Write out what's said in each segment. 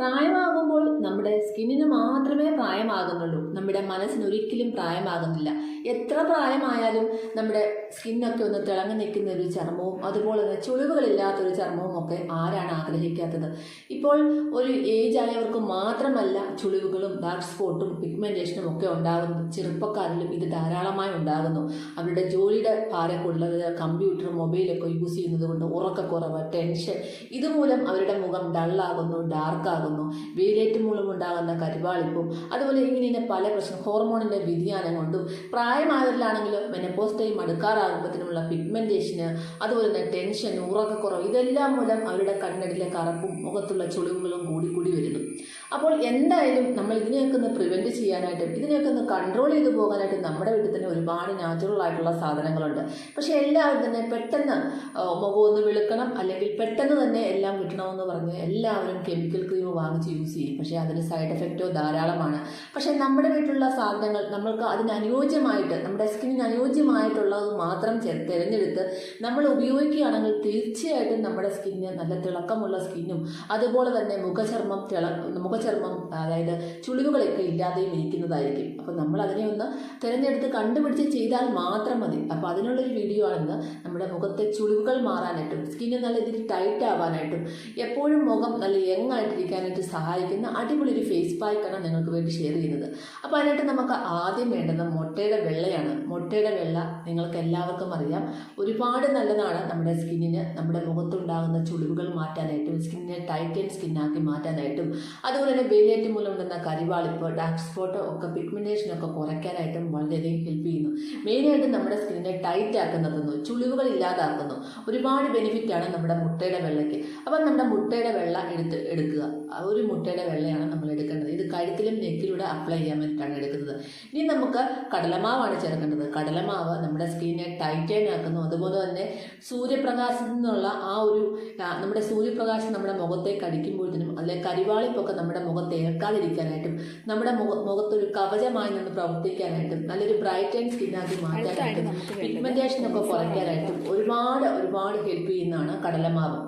പ്രായമാകുമ്പോൾ നമ്മുടെ സ്കിന്നിന് മാത്രമേ പ്രായമാകുന്നുള്ളൂ. നമ്മുടെ മനസ്സിന് ഒരിക്കലും പ്രായമാകുന്നില്ല. എത്ര പ്രായമായാലും നമ്മുടെ സ്കിന്നൊക്കെ ഒന്ന് തിളങ്ങി നിൽക്കുന്ന ഒരു ചർമ്മവും അതുപോലെ തന്നെ ചുളിവുകളില്ലാത്തൊരു ചർമ്മവും ഒക്കെ ആരാണ് ആഗ്രഹിക്കാത്തത്? ഇപ്പോൾ ഒരു ഏജ് ആയവർക്ക് മാത്രമല്ല ചുളിവുകളും ഡാർക്ക് സ്പോട്ടും പിഗ്മെന്റേഷനും ഒക്കെ ഉണ്ടാകുന്നു ചെറുപ്പക്കാരിലും ഇത് ധാരാളമായി ഉണ്ടാകുന്നു. അവരുടെ ജോലിയുടെ ഭാരക്കുള്ളത് കമ്പ്യൂട്ടറും മൊബൈലൊക്കെ യൂസ് ചെയ്യുന്നത് കൊണ്ട് ഉറക്കക്കുറവ് ടെൻഷൻ ഇതുമൂലം അവരുടെ മുഖം ഡള്ളാകുന്നു ഡാർക്കാകുന്നു വെയിലേറ്റ് മൂലം ഉണ്ടാകുന്ന കരുവാളിപ്പും അതുപോലെ ഇങ്ങനെ പല പ്രശ്നം ഹോർമോണിന്റെ വ്യതിയാനം കൊണ്ടും പ്രായമായവരിലാണെങ്കിലും മെനപ്പോസ് ടൈം അടുക്കാറാകുമ്പോഴത്തേനുമുള്ള പിഗ്മെന്റേഷന് അതുപോലെ തന്നെ ടെൻഷൻ ഉറക്കക്കുറവ് ഇതെല്ലാം മൂലം അവരുടെ കണ്ണടിലെ കറുപ്പും മുഖത്തുള്ള ചുളിവുകളും കൂടി കൂടി വരുന്നു. അപ്പോൾ എന്തായാലും നമ്മൾ ഇതിനെയൊക്കെ ഒന്ന് പ്രിവെന്റ് ചെയ്യാനായിട്ടും ഇതിനെയൊക്കെ ഒന്ന് കൺട്രോൾ ചെയ്ത് പോകാനായിട്ടും നമ്മുടെ വീട്ടിൽ തന്നെ ഒരുപാട് നാച്ചുറൽ ആയിട്ടുള്ള സാധനങ്ങളുണ്ട്. പക്ഷേ എല്ലാവരും തന്നെ പെട്ടെന്ന് മുഖം ഒന്ന് വെളുക്കണം അല്ലെങ്കിൽ പെട്ടെന്ന് തന്നെ എല്ലാം കിട്ടണമെന്ന് പറഞ്ഞ് എല്ലാവരും കെമിക്കൽ ക്രീം വാങ്ങിച്ച് യൂസ് ചെയ്യും. പക്ഷേ അതിന് സൈഡ് എഫക്റ്റോ ധാരാളമാണ്. പക്ഷേ നമ്മുടെ വീട്ടിലുള്ള സാധനങ്ങൾ നമ്മൾക്ക് അതിന് അനുയോജ്യമായിട്ട് നമ്മുടെ സ്കിന്നിന് അനുയോജ്യമായിട്ടുള്ളത് മാത്രം തിരഞ്ഞെടുത്ത് നമ്മൾ ഉപയോഗിക്കുകയാണെങ്കിൽ തീർച്ചയായിട്ടും നമ്മുടെ സ്കിന്നിന് നല്ല തിളക്കമുള്ള സ്കിന്നും അതുപോലെ തന്നെ മുഖചർമ്മം തിള മുഖചർമ്മം അതായത് ചുളിവുകളൊക്കെ ഇല്ലാതെയും ഇരിക്കുന്നതായിരിക്കും. അപ്പോൾ നമ്മൾ അതിനെ ഒന്ന് തിരഞ്ഞെടുത്ത് കണ്ടുപിടിച്ച് ചെയ്താൽ മാത്രം മതി. അപ്പോൾ അതിനുള്ളൊരു വീഡിയോ ആണെന്ന്. നമ്മുടെ മുഖത്തെ ചുളിവുകൾ മാറാനായിട്ടും സ്കിന്ന് നല്ല രീതിയിൽ ടൈറ്റ് ആവാനായിട്ടും എപ്പോഴും മുഖം നല്ല യങ് ആയിട്ടിരിക്കാനായിട്ട് സഹായിക്കുന്ന അടിപൊളി ഒരു ഫേസ് പാക്കാണ് നിങ്ങൾക്ക് വേണ്ടി ഷെയർ ചെയ്യുന്നത്. അപ്പോൾ അതിനായിട്ട് നമുക്ക് ആദ്യം വേണ്ടത് മുട്ടയുടെ വെള്ളയാണ്. മുട്ടയുടെ വെള്ള നിങ്ങൾക്ക് എല്ലാവർക്കും അറിയാം. ഒരുപാട് നല്ലതാണ് നമ്മുടെ സ്കിന്നിന്. നമ്മുടെ മുഖത്തുണ്ടാകുന്ന ചുളിവുകൾ മാറ്റാനായിട്ടും സ്കിന്നിനെ ടൈറ്റ് ആൻഡ് സ്കിന്നാക്കി മാറ്റാനായിട്ടും. അതുപോലെ തന്നെ വേലിയേറ്റ് മൂലം ഉണ്ടെന്ന കരിവാളിപ്പ് ഡാർക്ക് സ്പോട്ട് ഒക്കെ പിഗ്മെന്റേഷൻ ഒക്കെ കുറയ്ക്കാനായിട്ടും വളരെയധികം ഹെൽപ്പ് ചെയ്യുന്നു. മെയിനായിട്ട് നമ്മുടെ സ്കിന്നിനെ ടൈറ്റ് ആക്കുന്നതെന്നു ചുളിവുകൾ ഇല്ലാതാക്കുന്നു ഒരുപാട് ബെനിഫിറ്റാണ് നമ്മുടെ മുട്ടയുടെ വെള്ളയ്ക്ക്. അപ്പം നമ്മുടെ മുട്ടയുടെ വെള്ള എടുത്ത് എടുക്കുക. ഒരു മുട്ടയുടെ വെള്ളയാണ് നമ്മൾ എടുക്കേണ്ടത്. ഇത് കഴുത്തിലും നെക്കിലൂടെ അപ്ലൈ ചെയ്യാൻ വേണ്ടിയിട്ടാണ് എടുക്കുന്നത്. ഇനി നമുക്ക് കടലമാവാണ് ചേർക്കേണ്ടത്. കടലമാവ് നമ്മുടെ സ്കിന്നെ ടൈറ്റൈൻ ആക്കുന്നു. അതുപോലെ തന്നെ സൂര്യപ്രകാശത്തിൽ നിന്നുള്ള ആ ഒരു നമ്മുടെ സൂര്യപ്രകാശം നമ്മുടെ മുഖത്തേക്ക് അടിക്കുമ്പോഴത്തേനും അതിലെ കരിവാളിപ്പൊക്കെ നമ്മുടെ മുഖത്ത് ഏൽക്കാതിരിക്കാനായിട്ടും നമ്മുടെ മുഖ മുഖത്തൊരു കവചമായി നിന്ന് പ്രവർത്തിക്കാനായിട്ടും നല്ലൊരു ബ്രൈറ്റ് ആൻഡ് സ്കിന്നാക്കി മാറ്റാനായിട്ടും പിഗ്മെന്റേഷൻ പിഗ്മെന്റേഷൻ ഒക്കെ കുറയ്ക്കാനായിട്ടും ഒരുപാട് ഒരുപാട് ഹെൽപ്പ് ചെയ്യുന്നതാണ് കടലമാവ്.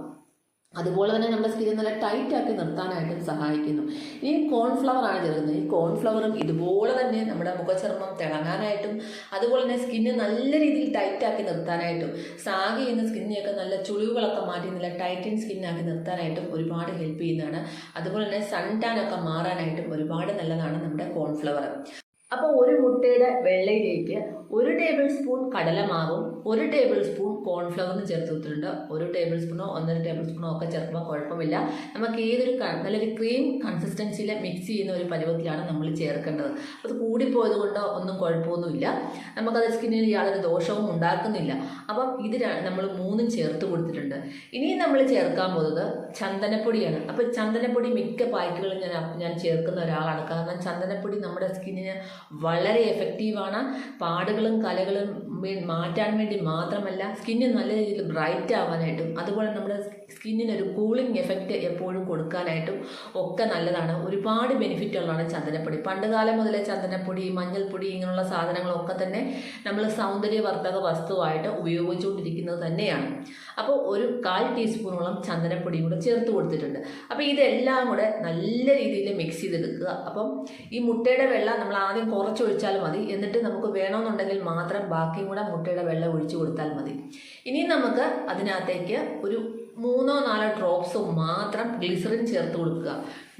അതുപോലെ തന്നെ നമ്മുടെ സ്കിൻ നല്ല ടൈറ്റ് ആക്കി നിർത്താനായിട്ടും സഹായിക്കുന്നു. ഇനി കോൺഫ്ലവർ ആണ് ചേർക്കുന്നത്. ഈ കോൺഫ്ലവറും ഇതുപോലെ തന്നെ നമ്മുടെ മുഖചർമ്മം തിളങ്ങാനായിട്ടും അതുപോലെ തന്നെ സ്കിന്ന് നല്ല രീതിയിൽ ടൈറ്റ് ആക്കി നിർത്താനായിട്ടും സാഗ് ചെയ്യുന്ന സ്കിന്നിനെയൊക്കെ നല്ല ചുളിവുകളൊക്കെ മാറ്റി നല്ല ടൈറ്റൻ സ്കിന്നാക്കി നിർത്താനായിട്ടും ഒരുപാട് ഹെൽപ്പ് ചെയ്യുന്നതാണ്. അതുപോലെ തന്നെ സൺ ടാൻ ഒക്കെ മാറാനായിട്ടും ഒരുപാട് നല്ലതാണ് നമ്മുടെ കോൺഫ്ലവർ അപ്പോൾ ഒരു മുട്ടയുടെ വെള്ളയിലേക്ക് ഒരു ടേബിൾ സ്പൂൺ കടലമാവും ഒരു ടേബിൾ സ്പൂൺ കോൺഫ്ലവറും ചേർത്ത് കൊടുത്തിട്ടുണ്ട്. ഒരു ടേബിൾ സ്പൂണോ ഒന്നര ടേബിൾ സ്പൂണോ ഒക്കെ ചേർക്കുമ്പോൾ കുഴപ്പമില്ല. നമുക്ക് ഏതൊരു നല്ലൊരു ക്രീം കൺസിസ്റ്റൻസിയിൽ മിക്സ് ചെയ്യുന്ന ഒരു പരുവത്തിലാണ് നമ്മൾ ചേർക്കേണ്ടത്. അത് കൂടിപ്പോയത് കൊണ്ടോ ഒന്നും കുഴപ്പമൊന്നുമില്ല. നമുക്കത് സ്കിന്നിന് യാതൊരു ദോഷവും ഉണ്ടാക്കുന്നില്ല. അപ്പം ഇത് നമ്മൾ മൂന്നും ചേർത്ത് കൊടുത്തിട്ടുണ്ട്. ഇനി നമ്മൾ ചേർക്കാൻ പോകുന്നത് ചന്ദനപ്പൊടിയാണ്. അപ്പോൾ ചന്ദനപ്പൊടി മിക്ക പായ്ക്കുകളും ഞാൻ ഞാൻ ചേർക്കുന്ന ഒരാളാണ്. കാരണം ചന്ദനപ്പൊടി നമ്മുടെ സ്കിന്നിന് വളരെ എഫക്റ്റീവാണ്. പാടുകളും കലകളും മാറ്റാൻ വേണ്ടി മാത്രമല്ല സ്കിന്ന് നല്ല രീതിയിൽ ബ്രൈറ്റ് ആവാനായിട്ടും അതുപോലെ നമ്മുടെ സ്കിന്നിന് ഒരു കൂളിംഗ് എഫക്റ്റ് എപ്പോഴും കൊടുക്കാനായിട്ടും ഒക്കെ നല്ലതാണ്. ഒരുപാട് ബെനിഫിറ്റ് ഉള്ളതാണ് ചന്ദനപ്പൊടി. പണ്ട് കാലം മുതലേ ചന്ദനപ്പൊടി മഞ്ഞൾപ്പൊടി ഇങ്ങനെയുള്ള സാധനങ്ങളൊക്കെ തന്നെ നമ്മൾ സൗന്ദര്യവർദ്ധക വസ്തുവായിട്ട് ഉപയോഗിച്ചുകൊണ്ടിരിക്കുന്നത് തന്നെയാണ്. അപ്പോൾ ഒരു കാൽ ടീസ്പൂണോളം ചന്ദനപ്പൊടി കൂടെ ചേർത്ത് കൊടുത്തിട്ടുണ്ട്. അപ്പോൾ ഇതെല്ലാം കൂടെ നല്ല രീതിയിൽ മിക്സ് ചെയ്തെടുക്കുക. അപ്പം ഈ മുട്ടയുടെ വെള്ളം നമ്മൾ ആദ്യം കുറച്ചൊഴിച്ചാൽ മതി. എന്നിട്ട് നമുക്ക് വേണമെന്നുണ്ടെങ്കിൽ മാത്രം ബാക്കിയും കൂടെ മുട്ടയുടെ വെള്ളം ഒഴിച്ചു കൊടുത്താൽ മതി. ഇനി നമുക്ക് അതിനകത്തേക്ക് ഒരു മൂന്നോ നാലോ ഡ്രോപ്സ് മാത്രം ഗ്ലിസറിൻ ചേർത്ത് കൊടുക്കുക.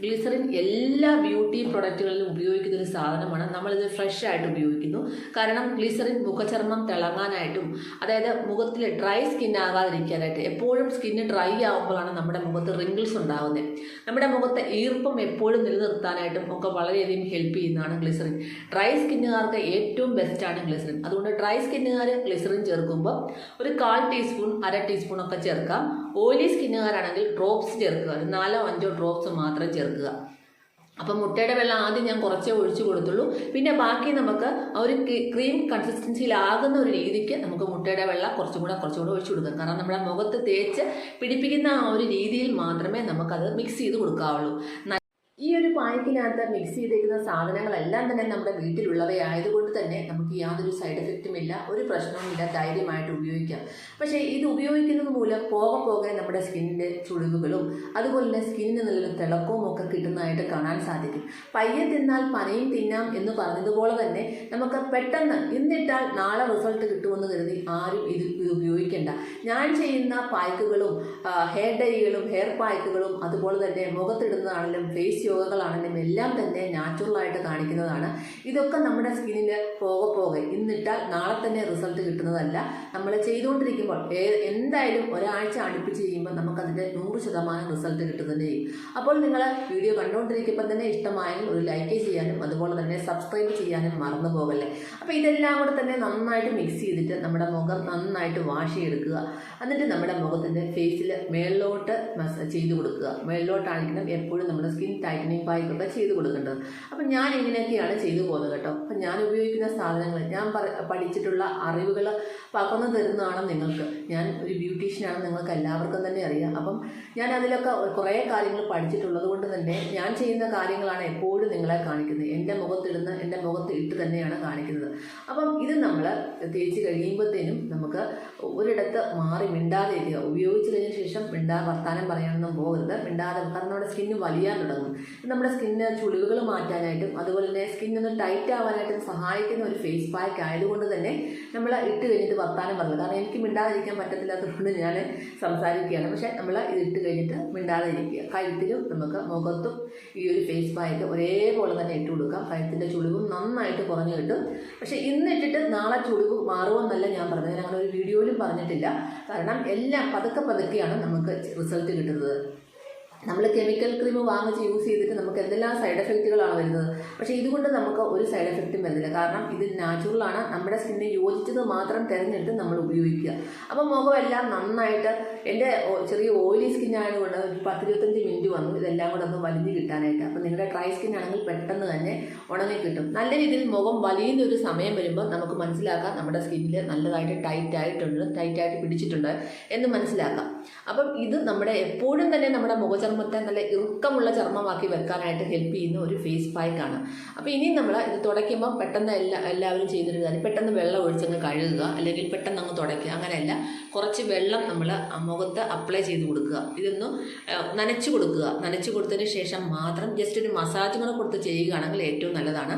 ഗ്ലിസറിൻ എല്ലാ ബ്യൂട്ടി പ്രൊഡക്റ്റുകളിലും ഉപയോഗിക്കുന്ന ഒരു സാധനമാണ്. നമ്മളിത് ഫ്രഷ് ആയിട്ട് ഉപയോഗിക്കുന്നു. കാരണം ഗ്ലിസറിൻ മുഖചർമ്മം തിളങ്ങാനായിട്ടും അതായത് മുഖത്തിൽ ഡ്രൈ സ്കിൻ ആകാതിരിക്കാനായിട്ട് എപ്പോഴും സ്കിന്ന് ഡ്രൈ ആകുമ്പോഴാണ് നമ്മുടെ മുഖത്ത് റിങ്കിൾസ് ഉണ്ടാകുന്നത് നമ്മുടെ മുഖത്തെ ഈർപ്പം എപ്പോഴും നിലനിർത്താനായിട്ടും ഒക്കെ വളരെയധികം ഹെൽപ്പ് ചെയ്യുന്നതാണ് ഗ്ലിസറിൻ ഡ്രൈ സ്കിന്നുകാർക്ക് ഏറ്റവും ബെസ്റ്റാണ് ഗ്ലിസറിൻ അതുകൊണ്ട് ഡ്രൈ സ്കിന്നുകാർ ഗ്ലിസറിൻ ചേർക്കുമ്പോൾ ഒരു കാൽ ടീസ്പൂൺ അര ടീസ്പൂൺ ഒക്കെ ചേർക്കാം. ഓയിലി സ്കിന്നുകാരാണെങ്കിൽ ഡ്രോപ്സ് ചേർക്കുക. ഒരു നാലോ അഞ്ചോ ഡ്രോപ്സ് മാത്രം ചേർക്കുക. അപ്പം മുട്ടയുടെ വെള്ളം ആദ്യം ഞാൻ കുറച്ചേ ഒഴിച്ചു കൊടുത്തുള്ളൂ. പിന്നെ ബാക്കി നമുക്ക് ഒരു ക്രീം കൺസിസ്റ്റൻസിയിലാകുന്ന ഒരു രീതിക്ക് നമുക്ക് മുട്ടയുടെ വെള്ളം കുറച്ചും കൂടെ കുറച്ചും കൂടെ ഒഴിച്ചു കൊടുക്കാം. കാരണം നമ്മുടെ മുഖത്ത് തേച്ച് പിടിപ്പിക്കുന്ന ആ ഒരു രീതിയിൽ മാത്രമേ നമുക്കത് മിക്സ് ചെയ്ത് കൊടുക്കാവുള്ളൂ. പായ്ക്കിനകത്ത് മിക്സ് ചെയ്തേക്കുന്ന സാധനങ്ങളെല്ലാം തന്നെ നമ്മുടെ വീട്ടിലുള്ളവയായതുകൊണ്ട് തന്നെ നമുക്ക് യാതൊരു സൈഡ് എഫക്റ്റും ഇല്ല ഒരു പ്രശ്നവുമില്ല ധൈര്യമായിട്ട് ഉപയോഗിക്കാം. പക്ഷേ ഇത് ഉപയോഗിക്കുന്നത് മൂലം പോകെ പോകെ നമ്മുടെ സ്കിന്നിന്റെ ചുളിവുകളും അതുപോലെ തന്നെ സ്കിന്നിന് നല്ലൊരു തിളക്കവും ഒക്കെ കിട്ടുന്നതായിട്ട് കാണാൻ സാധിക്കും. പയ്യെ തിന്നാൽ പനയും തിന്നാം എന്ന് പറഞ്ഞതുപോലെ തന്നെ നമുക്ക് പെട്ടെന്ന് ഇന്നിട്ടാൽ നാളെ റിസൾട്ട് കിട്ടുമെന്ന് കരുതി ആരും ഇത് ഉപയോഗിക്കേണ്ട. ഞാൻ ചെയ്യുന്ന പായ്ക്കുകളും ഹെയർ ഡൈകളും ഹെയർ പായ്ക്കുകളും അതുപോലെ തന്നെ മുഖത്തിടുന്നതാണെങ്കിലും ഫേസ് യോഗകളാണെങ്കിലും എല്ലാം തന്നെ നാച്ചുറലായിട്ട് കാണിക്കുന്നതാണ്. ഇതൊക്കെ നമ്മുടെ സ്കിന്നിൽ പോകെ പോകെ ഇന്നിട്ടാൽ നാളെ തന്നെ റിസൾട്ട് കിട്ടുന്നതല്ല. നമ്മൾ ചെയ്തുകൊണ്ടിരിക്കുമ്പോൾ എന്തായാലും ഒരാഴ്ച അടുപ്പിച്ച് ചെയ്യുമ്പോൾ നമുക്കതിന്റെ നൂറ് ശതമാനം റിസൾട്ട് കിട്ടുന്നത് ചെയ്യും അപ്പോൾ നിങ്ങൾ വീഡിയോ കണ്ടുകൊണ്ടിരിക്കുമ്പോൾ തന്നെ ഇഷ്ടമായെങ്കിൽ ഒരു ലൈക്ക് ചെയ്യാനും അതുപോലെ തന്നെ സബ്സ്ക്രൈബ് ചെയ്യാനും മറന്നു പോകല്ലേ. അപ്പോൾ ഇതെല്ലാം കൂടെ തന്നെ നന്നായിട്ട് മിക്സ് ചെയ്തിട്ട് നമ്മുടെ മുഖം നന്നായിട്ട് വാഷ് ചെയ്തെടുക്കുക. എന്നിട്ട് നമ്മുടെ മുഖത്തിന്റെ ഫേസിൽ മേളിലോട്ട് മസാജ് ചെയ്ത് കൊടുക്കുക. മേളിലോട്ടാണെങ്കിലും എപ്പോഴും നമ്മുടെ സ്കിൻ ടൈറ്റനിങ് പായ്ക്കൊക്കെ ചെയ്ത് കൊടുക്കേണ്ടത്. അപ്പം ഞാൻ ഇങ്ങനെയൊക്കെയാണ് ചെയ്തു പോകുന്നത് കേട്ടോ? അപ്പം ഞാൻ ഉപയോഗിക്കുന്ന സാധനങ്ങൾ ഞാൻ പഠിച്ചിട്ടുള്ള അറിവുകൾ പകർന്നു തരുന്നതാണ് നിങ്ങൾക്ക്. ഞാൻ ഒരു ബ്യൂട്ടീഷ്യനാണ് നിങ്ങൾക്ക് എല്ലാവർക്കും തന്നെ അറിയാം. അപ്പം ഞാൻ അതിലൊക്കെ കുറേ കാര്യങ്ങൾ പഠിച്ചിട്ടുള്ളത് കൊണ്ട് തന്നെ ഞാൻ ചെയ്യുന്ന കാര്യങ്ങളാണ് എപ്പോഴും നിങ്ങളെ കാണിക്കുന്നത്. എന്റെ മുഖത്തിടുന്ന എന്റെ മുഖത്ത് ഇട്ട് തന്നെയാണ് കാണിക്കുന്നത്. അപ്പം ഇത് നമ്മൾ തേച്ച് കഴിയുമ്പോഴത്തേനും നമുക്ക് ഒരിടത്ത് മാറി മിണ്ടാതെ ഇരിക്കുക ഉപയോഗിച്ചു കഴിഞ്ഞ ശേഷം മിണ്ടാ വർത്താനം പറയാനൊന്നും പോകരുത്. മിണ്ടാതെ കാരണം നമ്മുടെ സ്കിന്ന് വലിയാൻ തുടങ്ങും. ഇത് നമ്മുടെ സ്കിന്നിന് ചുളിവുകൾ മാറ്റാനായിട്ടും അതുപോലെ തന്നെ സ്കിന്നൊന്ന് ടൈറ്റ് ആവാനായിട്ടും സഹായിക്കുന്ന ഒരു ഫേസ് പാക്ക് ആയതുകൊണ്ട് തന്നെ നമ്മൾ ഇട്ട് കഴിഞ്ഞിട്ട് വർത്താനം പറഞ്ഞത്. കാരണം എനിക്ക് മിണ്ടാതിരിക്കാൻ പറ്റത്തില്ലാത്തതുകൊണ്ട് ഞാൻ സംസാരിക്കുകയാണ്. പക്ഷേ നമ്മൾ ഇത് ഇട്ട് കഴിഞ്ഞിട്ട് മിണ്ടാതിരിക്കുക. കഴുത്തിലും നമുക്ക് മുഖത്തും ഈ ഒരു ഫേസ് പാക്ക് ഒരേപോലെ തന്നെ ഇട്ട് കൊടുക്കാം. കഴുത്തിന്റെ ചുളിവും നന്നായിട്ട് കുറഞ്ഞു കിട്ടും. പക്ഷേ ഇന്ന് ഇട്ടിട്ട് നാളെ ചുളിവ് മാറുമെന്നല്ല ഞാൻ പറഞ്ഞത്. ഞങ്ങളൊരു ഒരു വീഡിയോയിലും പറഞ്ഞിട്ടില്ല. കാരണം എല്ലാം പതുക്കെ പതുക്കെയാണ് നമുക്ക് റിസൾട്ട് കിട്ടുന്നത്. നമ്മൾ കെമിക്കൽ ക്രീം വാങ്ങിച്ച് യൂസ് ചെയ്തിട്ട് നമുക്ക് എന്തെല്ലാം സൈഡ് എഫക്റ്റുകളാണ് വരുന്നത്. പക്ഷേ ഇതുകൊണ്ട് നമുക്ക് ഒരു സൈഡ് എഫക്റ്റും വരുന്നില്ല. കാരണം ഇത് നാച്ചുറലാണ് നമ്മുടെ സ്കിന്നിന് യോജിച്ചത് മാത്രം തിരഞ്ഞെടുത്ത് നമ്മൾ ഉപയോഗിക്കുക. അപ്പോൾ മുഖമെല്ലാം നന്നായിട്ട് എന്റെ ചെറിയ ഓയിലി ഒരു പത്തിരുപത്തഞ്ച് മിനിറ്റ് വന്നു. ഇതെല്ലാം കൂടെ ഒന്ന് വലിഞ്ഞ് കിട്ടാനായിട്ട്. അപ്പോൾ നിങ്ങളുടെ ഡ്രൈ സ്കിൻ ആണെങ്കിൽ പെട്ടെന്ന് തന്നെ ഉണങ്ങി കിട്ടും. നല്ല രീതിയിൽ മുഖം വലിയുന്ന ഒരു സമയം വരുമ്പോൾ നമുക്ക് മനസ്സിലാക്കാം നമ്മുടെ സ്കിന്നിൽ നല്ലതായിട്ട് ടൈറ്റ് ആയിട്ടുണ്ട് ടൈറ്റായിട്ട് പിടിച്ചിട്ടുണ്ട് എന്ന് മനസ്സിലാക്കാം. അപ്പം ഇത് നമ്മുടെ എപ്പോഴും തന്നെ നമ്മുടെ മുഖചർമ്മത്തെ നല്ല ഇറുക്കമുള്ള ചർമ്മമാക്കി വെക്കാനായിട്ട് ഹെൽപ്പ് ചെയ്യുന്ന ഒരു ഫേസ് പായ്ക്കാണ് അപ്പോൾ ഇനി നമ്മൾ ഇത് തുടയ്ക്കുമ്പോൾ പെട്ടെന്ന് എല്ലാ എല്ലാവരും ചെയ്തൊരു കാര്യം പെട്ടെന്ന് വെള്ളം ഒഴിച്ചങ്ങ് കഴുകുക അല്ലെങ്കിൽ പെട്ടെന്ന് അങ്ങ് തുടയ്ക്കുക അങ്ങനെയല്ല. കുറച്ച് വെള്ളം നമ്മൾ മുഖത്ത് അപ്ലൈ ചെയ്ത് കൊടുക്കുക. ഇതൊന്ന് നനച്ചു കൊടുക്കുക. നനച്ചു കൊടുത്തതിന് ശേഷം മാത്രം ജസ്റ്റ് ഒരു മസാജ് കൂടെ കൊടുത്ത് ചെയ്യുകയാണെങ്കിൽ ഏറ്റവും നല്ലതാണ്.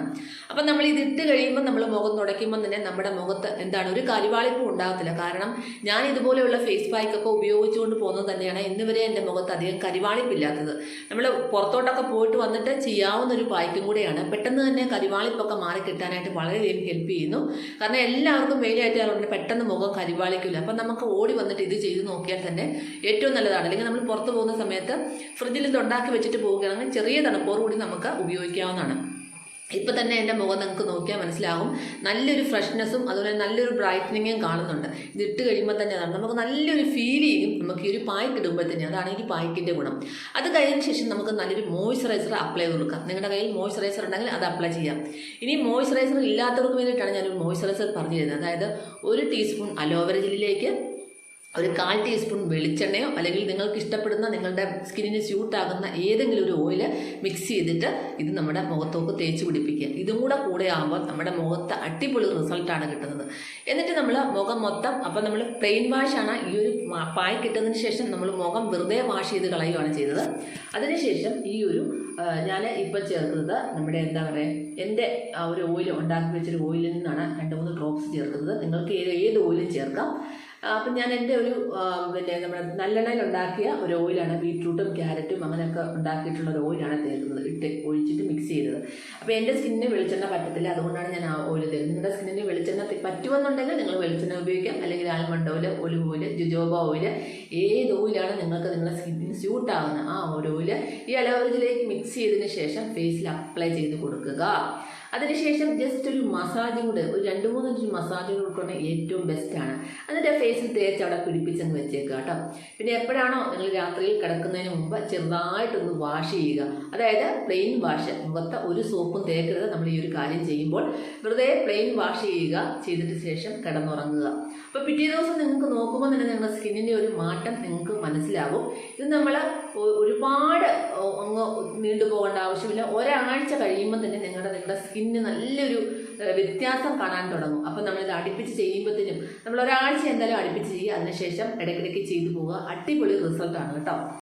അപ്പം നമ്മൾ ഇത് ഇട്ട് കഴിയുമ്പോൾ നമ്മൾ മുഖം തുടയ്ക്കുമ്പോൾ തന്നെ നമ്മുടെ മുഖത്ത് എന്താണ് ഒരു കരിവാളിപ്പും ഉണ്ടാകത്തില്ല. കാരണം ഞാൻ ഇതുപോലെയുള്ള ഫേസ് പാക്കൊക്കെ ഉപയോഗിച്ചുകൊണ്ട് പോകുന്നത് തന്നെയാണ്. ഇന്ന് വരെ എന്റെ മുഖത്ത് അധികം കരിവാളിപ്പില്ലാത്തത് നമ്മൾ പുറത്തോട്ടൊക്കെ പോയിട്ട് വന്നിട്ട് ചെയ്യാവുന്ന ഒരു പായ്ക്കും കൂടെയാണ്. പെട്ടെന്ന് തന്നെ കരിവാളിപ്പൊക്കെ മാറി കിട്ടാനായിട്ട് വളരെയധികം ഹെൽപ്പ് ചെയ്യുന്നു. കാരണം എല്ലാവർക്കും വെയിലായിട്ട് പെട്ടെന്ന് മുഖം കരിവാളിക്കില്ല അപ്പം നമുക്ക് ഓടി വന്നിട്ട് ഇത് ചെയ്ത് നോക്കിയാൽ തന്നെ ഏറ്റവും നല്ലതാണ്. അല്ലെങ്കിൽ നമ്മൾ പുറത്ത് പോകുന്ന സമയത്ത് ഫ്രിഡ്ജിൽ ഇത് ഉണ്ടാക്കി വെച്ചിട്ട് പോവുകയാണെങ്കിൽ ചെറിയ തണുപ്പോടുകൂടി നമുക്ക് ഉപയോഗിക്കാവുന്നതാണ്. ഇപ്പം തന്നെ എന്റെ മുഖം നിങ്ങൾക്ക് നോക്കിയാൽ മനസ്സിലാകും. നല്ലൊരു ഫ്രഷ്നെസ്സും അതുപോലെ നല്ലൊരു ബ്രൈറ്റനിങ്ങും കാണുന്നുണ്ട്. ഇത് ഇട്ട് കഴിയുമ്പോൾ തന്നെ അതാണ്. നമുക്ക് നല്ലൊരു ഫീൽ ചെയ്യും. നമുക്ക് ഈ ഒരു പായ്ക്ക് ഇടുമ്പോൾ തന്നെ അതാണ് ഈ പായ്ക്കിന്റെ ഗുണം. അത് കഴിഞ്ഞ ശേഷം നമുക്ക് നല്ലൊരു മോയ്സ്ചറൈസർ അപ്ലൈ ചെയ്ത് കൊടുക്കാം. നിങ്ങളുടെ കയ്യിൽ മോയ്സ്ചറൈസർ ഉണ്ടെങ്കിൽ അത് അപ്ലൈ ചെയ്യാം. ഇനി മോയ്സ്ചറൈസർ ഇല്ലാത്തവർക്ക് വേണ്ടിയിട്ടാണ് ഞാനൊരു മോയ്സ്ചറൈസർ പറഞ്ഞു തരുന്നത് അതായത് ഒരു ടീസ്പൂൺ അലോവേര ജെല്ലിലേക്ക് ഒരു കാൽ ടീസ്പൂൺ വെളിച്ചെണ്ണയോ അല്ലെങ്കിൽ നിങ്ങൾക്ക് ഇഷ്ടപ്പെടുന്ന നിങ്ങളുടെ സ്കിന്നിന് സ്യൂട്ടാകുന്ന ഏതെങ്കിലും ഒരു ഓയിൽ മിക്സ് ചെയ്തിട്ട് ഇത് നമ്മുടെ മുഖത്തോക്ക് തേച്ച് പിടിപ്പിക്കുക. ഇതും കൂടെ കൂടെ ആകുമ്പോൾ നമ്മുടെ മുഖത്ത് അടിപൊളി റിസൾട്ടാണ് കിട്ടുന്നത്. എന്നിട്ട് നമ്മൾ മുഖം മൊത്തം അപ്പം നമ്മൾ പ്ലെയിൻ വാഷാണ് ഈ ഒരു പായ് കിട്ടുന്നതിന് ശേഷം നമ്മൾ മുഖം വെറുതെ വാഷ് ചെയ്ത് കളയുകയാണ് ചെയ്തത്. അതിനുശേഷം ഈ ഒരു ഞാൻ ഇപ്പം ചേർക്കുന്നത് നമ്മുടെ എന്താ പറയുക എന്റെ ഒരു ഓയിൽ ഉണ്ടാക്കി വെച്ചൊരു ഓയിലിൽ നിന്നാണ് രണ്ട് മൂന്ന് ഡ്രോപ്സ് ചേർക്കുന്നത്. നിങ്ങൾക്ക് ഏത് ഓയിലും ചേർക്കാം. അപ്പം ഞാൻ എന്റെ ഒരു പിന്നെ നമ്മുടെ നല്ലെണ്ണയിൽ ഉണ്ടാക്കിയ ഒരു ഓയിലാണ് ബീറ്റ്റൂട്ടും ക്യാരറ്റും അങ്ങനെയൊക്കെ ഉണ്ടാക്കിയിട്ടുള്ള ഒരു ഓയിലാണ് തേക്കുന്നത്. ഇട്ട് ഒഴിച്ചിട്ട് മിക്സ് ചെയ്തത്. അപ്പോൾ എന്റെ സ്കിന്നിന് വെളിച്ചെണ്ണ പറ്റത്തില്ല. അതുകൊണ്ടാണ് ഞാൻ ആ ഓയിൽ തരുന്നത് നിങ്ങളുടെ സ്കിന്നിന് വെളിച്ചെണ്ണ പറ്റുമെന്നുണ്ടെങ്കിൽ നിങ്ങൾ വെളിച്ചെണ്ണ ഉപയോഗിക്കാം. അല്ലെങ്കിൽ almond oil olive oil jojoba oil ഏത് ഓയിലാണ് നിങ്ങൾക്ക് നിങ്ങളുടെ സ്കിന്നിന് സ്യൂട്ട് ആകുന്ന ആ ഒരു ഓയിൽ ഈ അലവറിജിലേക്ക് മിക്സ് ചെയ്തതിന് ശേഷം ഫേസിൽ അപ്ലൈ ചെയ്ത് കൊടുക്കുക. അതിനുശേഷം ജസ്റ്റ് ഒരു മസാജും കൂടെ ഒരു രണ്ട് മൂന്ന് ഇഞ്ച് മസാജും കൊടുക്കുകയാണെങ്കിൽ ഏറ്റവും ബെസ്റ്റാണ് എന്നിട്ട് ഫേസിൽ തേച്ച് അവിടെ പിടിപ്പിച്ചെന്ന് വെച്ചേക്കുക കേട്ടോ. പിന്നെ എപ്പോഴാണോ നിങ്ങൾ രാത്രിയിൽ കിടക്കുന്നതിന് മുമ്പ് ചെറുതായിട്ടൊന്ന് വാഷ് ചെയ്യുക. അതായത് പ്ലെയിൻ വാഷ് മുഖത്ത് ഒരു സോപ്പും തേക്കരുത്. നമ്മൾ ഈ ഒരു കാര്യം ചെയ്യുമ്പോൾ വെറുതെ പ്ലെയിൻ വാഷ് ചെയ്യുക ചെയ്തിട്ട് ശേഷം കിടന്നുറങ്ങുക. അപ്പോൾ പിറ്റേ ദിവസം നിങ്ങൾക്ക് നോക്കുമ്പോൾ തന്നെ നിങ്ങളുടെ സ്കിന്നിന്റെ ഒരു മാറ്റം നിങ്ങൾക്ക് മനസ്സിലാകും ഇത് നമ്മൾ ഒരുപാട് അങ്ങ് നീണ്ടു പോകേണ്ട ആവശ്യമില്ല. ഒരാഴ്ച കഴിയുമ്പോൾ തന്നെ നിങ്ങളുടെ നിങ്ങളുടെ സ്കിന്നിന് നല്ലൊരു വ്യത്യാസം കാണാൻ തുടങ്ങും. അപ്പം നമ്മളിത് അടുപ്പിച്ച് ചെയ്യുമ്പോഴത്തേനും നമ്മൾ ഒരാഴ്ച എന്തായാലും അടുപ്പിച്ച് ചെയ്യുക. അതിനുശേഷം ഇടയ്ക്കിടയ്ക്ക് ചെയ്തു പോവുക. അടിപൊളി റിസൾട്ടാണ് കേട്ടോ.